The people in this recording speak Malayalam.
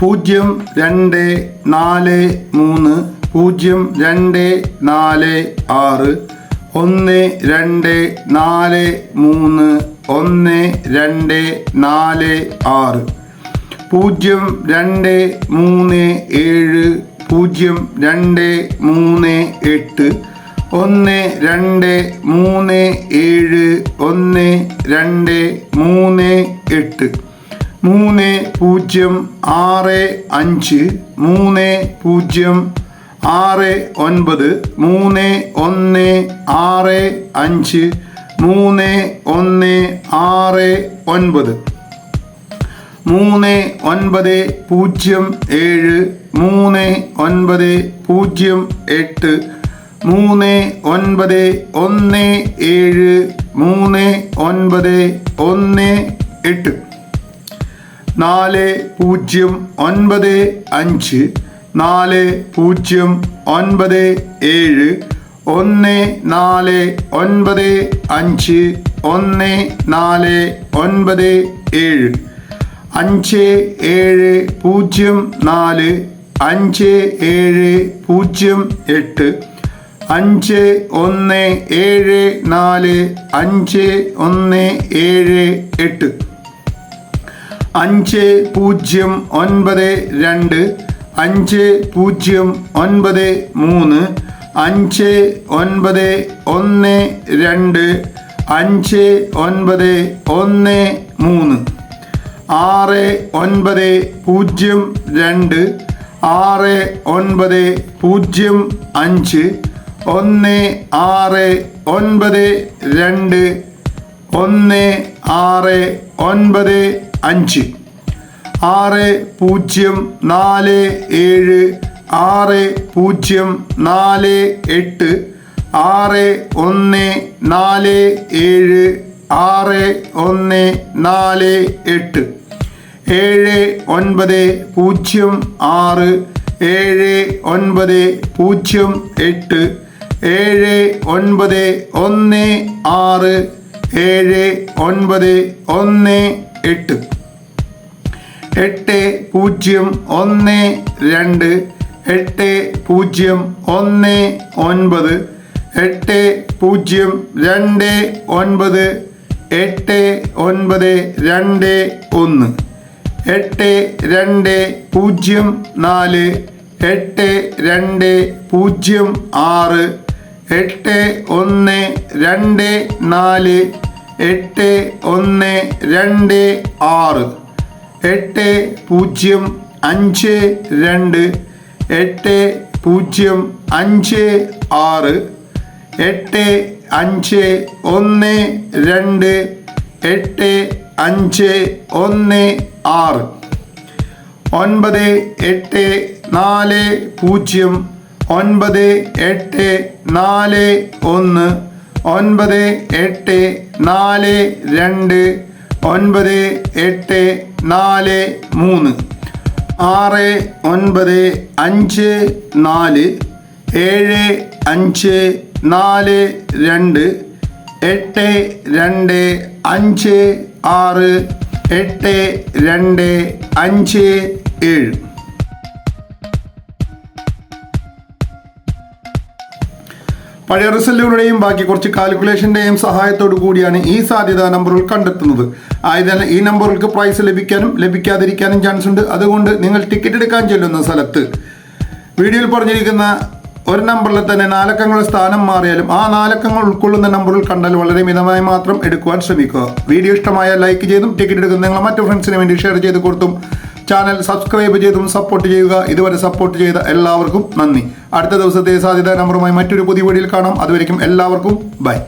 പൂജ്യം രണ്ട് നാല് മൂന്ന് പൂജ്യം രണ്ട് നാല് ആറ് ഒന്ന് രണ്ട് നാല് മൂന്ന് ഒന്ന് രണ്ട് നാല് ആറ്. പൂജ്യം രണ്ട് മൂന്ന് ഏഴ് പൂജ്യം രണ്ട് മൂന്ന് എട്ട് ഒന്ന് രണ്ട് മൂന്ന് ഏഴ് ഒന്ന് രണ്ട് മൂന്ന് എട്ട്. മൂന്ന് പൂജ്യം ആറ് അഞ്ച് മൂന്ന് പൂജ്യം ആറ് ഒൻപത് മൂന്ന് ഒന്ന് ആറ് അഞ്ച് മൂന്ന് ഒന്ന് ആറ് ഒൻപത്. മൂന്ന് ഒൻപത് പൂജ്യം ഏഴ് മൂന്ന് ഒൻപത് പൂജ്യം എട്ട് മൂന്ന് ഒൻപത് ഒന്ന് ഏഴ് മൂന്ന് ഒൻപത് ഒന്ന് എട്ട്. നാല് പൂജ്യം ഒൻപത് അഞ്ച് നാല് പൂജ്യം ഒൻപത് ഏഴ് ഒന്ന് നാല് ഒൻപത് അഞ്ച് ഒന്ന് നാല് ഒൻപത് ഏഴ്. അഞ്ച് ഏഴ് പൂജ്യം നാല് അഞ്ച് ഏഴ് പൂജ്യം എട്ട് അഞ്ച് ഒന്ന് ഏഴ് നാല് അഞ്ച് ഒന്ന് ഏഴ് എട്ട്. അഞ്ച് പൂജ്യം ഒൻപത് രണ്ട് അഞ്ച് പൂജ്യം ഒൻപത് മൂന്ന് അഞ്ച് ഒൻപത് ഒന്ന് രണ്ട് അഞ്ച് ഒൻപത് ഒന്ന് മൂന്ന് ആറ് ഒൻപത് പൂജ്യം രണ്ട് ആറ് ഒൻപത് പൂജ്യം അഞ്ച് ഒന്ന് ആറ് ഒൻപത് രണ്ട് ഒന്ന് ആറ് ഒൻപത് അഞ്ച്. ആറ് പൂജ്യം നാല് ഏഴ് ആറ് പൂജ്യം നാല് എട്ട് ആറ് ഒന്ന് നാല് ഏഴ് ആറ് ഒന്ന് നാല് എട്ട്. ഏഴ് ഒൻപത് പൂജ്യം ആറ് ഏഴ് ഒൻപത് പൂജ്യം എട്ട് ഏഴ് ഒൻപത് ഒന്ന് ആറ് ഏഴ് ഒൻപത് ഒന്ന് എട്ട്. എട്ട് പൂജ്യം ഒന്ന് രണ്ട്. എട്ട് പൂജ്യം ഒന്ന് ഒൻപത്. എട്ട് പൂജ്യം രണ്ട് ഒൻപത്. എട്ട് ഒൻപത് രണ്ട് ഒന്ന്. എട്ട് രണ്ട് പൂജ്യം നാല്. എട്ട് രണ്ട് പൂജ്യം ആറ്. എട്ട് ഒന്ന് രണ്ട് നാല്. എട്ട് ഒന്ന് രണ്ട് ആറ്. എട്ട് പൂജ്യം അഞ്ച് രണ്ട്. എട്ട് പൂജ്യം അഞ്ച് ആറ്. എട്ട് അഞ്ച് ഒന്ന് രണ്ട്. എട്ട് അഞ്ച് ഒന്ന് ആറ്. ഒൻപത് എട്ട് നാല് പൂജ്യം. ഒൻപത് എട്ട് നാല് ഒന്ന്. ഒൻപത് എട്ട് നാല് രണ്ട് ഒൻപത് എട്ട് നാല് മൂന്ന്. ആറ് ഒൻപത് അഞ്ച് നാല് ഏഴ് അഞ്ച് നാല് രണ്ട് എട്ട് രണ്ട് അഞ്ച് ആറ് എട്ട് രണ്ട് അഞ്ച് ഏഴ്. പഴയ റിസൾട്ടുകളുടെയും ബാക്കി കുറച്ച് കാൽക്കുലേഷന്റെയും സഹായത്തോടു കൂടിയാണ് ഈ സാധ്യതാ നമ്പറുകൾ കണ്ടെത്തുന്നത്. ആയതിനാൽ ഈ നമ്പറുകൾക്ക് പ്രൈസ് ലഭിക്കാനും ലഭിക്കാതിരിക്കാനും ചാൻസ് ഉണ്ട്. അതുകൊണ്ട് നിങ്ങൾ ടിക്കറ്റ് എടുക്കാൻ ചെല്ലുന്ന സ്ഥലത്ത്. വീഡിയോയിൽ പറഞ്ഞിരിക്കുന്ന ഒരു നമ്പറിൽ തന്നെ നാലക്കങ്ങളുടെ സ്ഥാനം മാറിയാലും ആ നാലക്കങ്ങൾ ഉൾക്കൊള്ളുന്ന നമ്പറുകൾ കണ്ടാൽ വളരെ മിതമായി മാത്രം എടുക്കുവാൻ ശ്രമിക്കുക. വീഡിയോ ഇഷ്ടമായ ലൈക്ക് ചെയ്തും ടിക്കറ്റ് എടുക്കുന്ന നിങ്ങൾ മറ്റു ഫ്രണ്ട്സിന് വേണ്ടി ഷെയർ ചെയ്ത് കൊടുത്തും ചാനൽ സബ്സ്ക്രൈബ് ചെയ്തും സപ്പോർട്ട് ചെയ്യുക. ഇതുവരെ സപ്പോർട്ട് ചെയ്ത എല്ലാവർക്കും നന്ദി. അടുത്ത ദിവസത്തെ സാധ്യതാ നമ്പറുമായി മറ്റൊരു പുതിയ വീഡിയോയിൽ കാണാം. അതുവരെയും എല്ലാവർക്കും ബൈ.